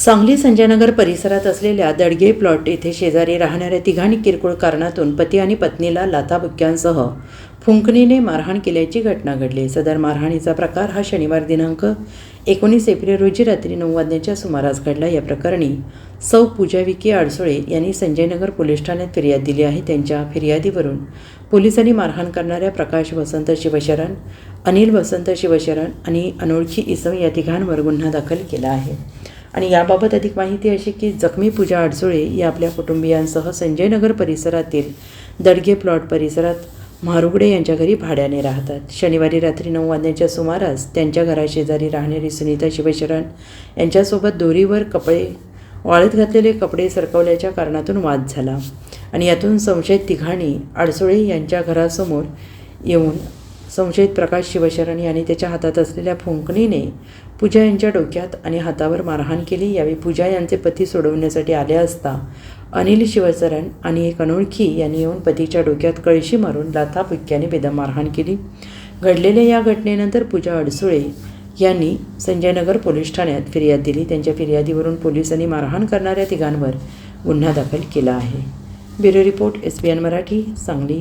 सांगली संजयनगर परिसरात असलेल्या दडगे प्लॉट येथे शेजारी राहणाऱ्या तिघांनी किरकोळ कारणातून पती आणि पत्नीला लाथाबुक्क्यांसह फुंकणीने मारहाण केल्याची घटना घडली. सदर मारहाणीचा प्रकार हा शनिवार दिनांक एकोणीस एप्रिल रोजी रात्री नऊ वाजण्याच्या सुमारास घडला. या प्रकरणी सौ पूजा विकी आडसोळे यांनी संजयनगर पोलीस ठाण्यात फिर्याद दिली आहे. त्यांच्या फिर्यादीवरून पोलिसांनी मारहाण करणाऱ्या प्रकाश वसंत शिवशरण अनिल वसंत शिवशरण आणि अनोळखी इसम या तिघांवर गुन्हा दाखल केला आहे. आणि याबाबत अधिक माहिती अशी की जखमी पूजा अडसुळे या आपल्या कुटुंबियांसह संजयनगर परिसरातील दडगे प्लॉट परिसरात म्हारुगडे यांच्या घरी भाड्याने राहतात. शनिवारी रात्री नऊ वाजण्याच्या सुमारास त्यांच्या घराशेजारी राहणारी सुनीता शिवशरण यांच्यासोबत दोरीवर कपडे वाळत घातलेले कपडे सरकवल्याच्या कारणातून वाद झाला. आणि यातून संशयित तिघांनी अडसुळे यांच्या घरासमोर येऊन संशयित प्रकाश शिवशरण यांनी त्याच्या हातात असलेल्या फुंकणीने पूजा यांच्या डोक्यात आणि हातावर मारहाण केली. यावेळी पूजा यांचे पती सोडवण्यासाठी आले असता अनिल शिवचरण आणि एक अनोळखी यांनी येऊन पतीच्या डोक्यात कळशी मारून लाथाबुक्क्याने बेदम मारहाण केली. घडलेल्या या घटनेनंतर पूजा अडसुळे यांनी संजयनगर पोलीस ठाण्यात फिर्याद दिली. त्यांच्या फिर्यादीवरून पोलिसांनी मारहाण करणाऱ्या तिघांवर गुन्हा दाखल केला आहे. Bureau report S B N Marathi Sangli.